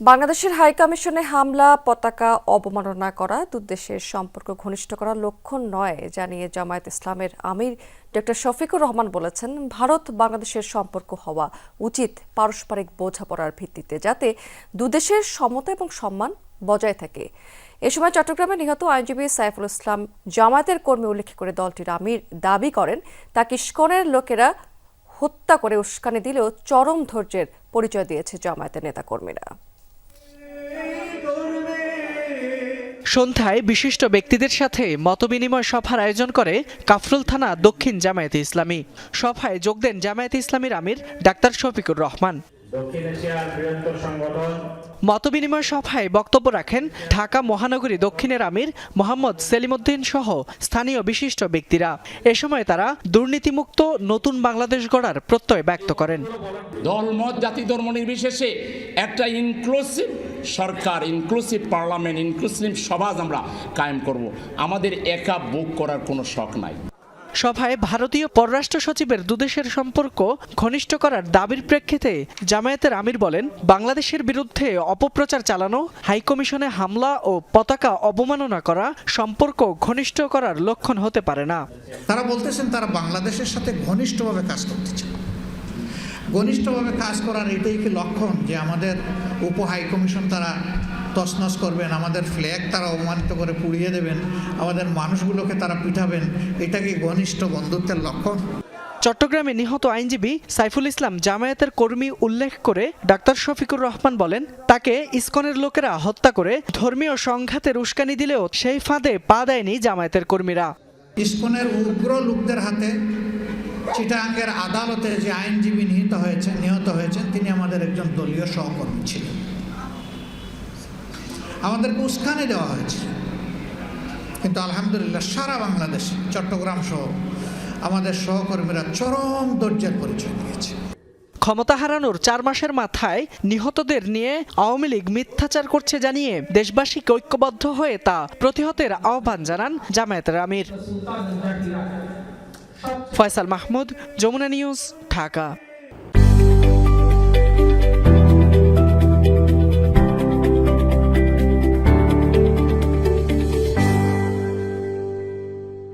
বাংলাদেশের হাই কমিশনে হামলা, পতাকা অবমাননা করা, দুদেশের সম্পর্ক ঘনিষ্ঠ করার লক্ষণ নয়, জানিয়ে জামায়াত ইসলামের আমির ডক্টর শফিকুর রহমান বলেছেন, ভারত বাংলাদেশের সম্পর্ক হওয়া উচিত পারস্পরিক বোঝাপড়ার ভিত্তিতে যাতে দুদেশের সমতা এবং সম্মান বজায় থাকে। এ সময় চট্টগ্রামে নিহত আইনজীবী সাইফুল ইসলাম জামায়াতের কর্মী উল্লেখ করে দলটির আমির দাবি করেন তাকে ইস্কনের লোকেরা হত্যা করে উস্কানি দিলেও চরম ধৈর্যের পরিচয় দিয়েছে জামায়াতের নেতাকর্মীরা। সন্ধ্যায় বিশিষ্ট ব্যক্তিদের সাথে মতবিনিময় সভার আয়োজন করে কাফরুল থানা দক্ষিণ জামায়াতে ইসলামী। সভায় যোগ দেন জামায়াতে ইসলামীর আমির ডাক্তার শফিকুর রহমান। দক্ষিণ এশিয়ার মতবিনিময় সভায় বক্তব্য রাখেন ঢাকা মহানগরী দক্ষিণের আমির মোহাম্মদ সেলিমুদ্দিন সহ স্থানীয় বিশিষ্ট ব্যক্তিরা। এ সময় তারা দুর্নীতিমুক্ত নতুন বাংলাদেশ গড়ার প্রত্যয় ব্যক্ত করেন। দলমত জাতি ধর্ম নির্বিশেষে একটা ইনক্লুসিভ সরকার ইনক্লুসিভ পার্লামেন্ট ইনক্লুসিভ সমাজ আমরা কায়েম করব। আমাদের একা বুক করার কোনো শখ নাই। সভায় ভারতীয় পররাষ্ট্র সচিবের দুদেশের সম্পর্ক ঘনিষ্ঠ করার দাবির প্রেক্ষিতে জামায়াতের আমির বলেন বাংলাদেশের বিরুদ্ধে অপপ্রচার চালানো হাইকমিশনে হামলা ও পতাকা অবমাননা করা সম্পর্ক ঘনিষ্ঠ করার লক্ষণ হতে পারে না। তারা বলতেছেন তারা বাংলাদেশের সাথে ঘনিষ্ঠভাবে কাজ করতে চান ঘনিষ্ঠভাবে কাজ করার এটাই কি লক্ষণ যে আমাদের উপ হাই কমিশন তারা তছনছ করবেন আমাদের ফ্ল্যাগ তারা অপমানিত করে পুড়িয়ে দেবেন আমাদের মানুষগুলোকে তারা পিঠাবেন এটা কি ঘনিষ্ঠ বন্ধুত্বের লক্ষণ? চট্টগ্রামে নিহত আইনজীবী সাইফুল ইসলাম জামায়াতের কর্মী উল্লেখ করে ডাক্তার শফিকুর রহমান বলেন তাকে ইসকনের লোকেরা হত্যা করে ধর্মীয় সংঘাতের উস্কানি দিলেও সেই ফাঁদে পা দেয়নি জামায়াতের কর্মীরা। ইস্কনের উগ্র লোকদের হাতে চিটাঙ্গের আদালতে যে আইনজীবী নিহত হয়েছেন নিহত হয়েছেন, তিনি আমাদের একজন দলীয় সহকর্মী ছিলেন। আমাদেরকে উস্কানি দেওয়া হয়েছে। কিন্তু আলহামদুলিল্লাহ সারা বাংলাদেশ, চট্টগ্রাম সহ আমাদের সহকর্মীরা চরম ধৈর্যের পরিচয় দিয়েছে। ক্ষমতা হারানোর চার মাসের মাথায় নিহতদের নিয়ে আওয়ামী লীগ মিথ্যাচার করছে জানিয়ে দেশবাসীকে ঐক্যবদ্ধ হয়ে তা প্রতিহতের আহ্বান জানান জামায়াতের আমির। ফয়সাল মাহমুদ যমুনা নিউজ ঢাকা।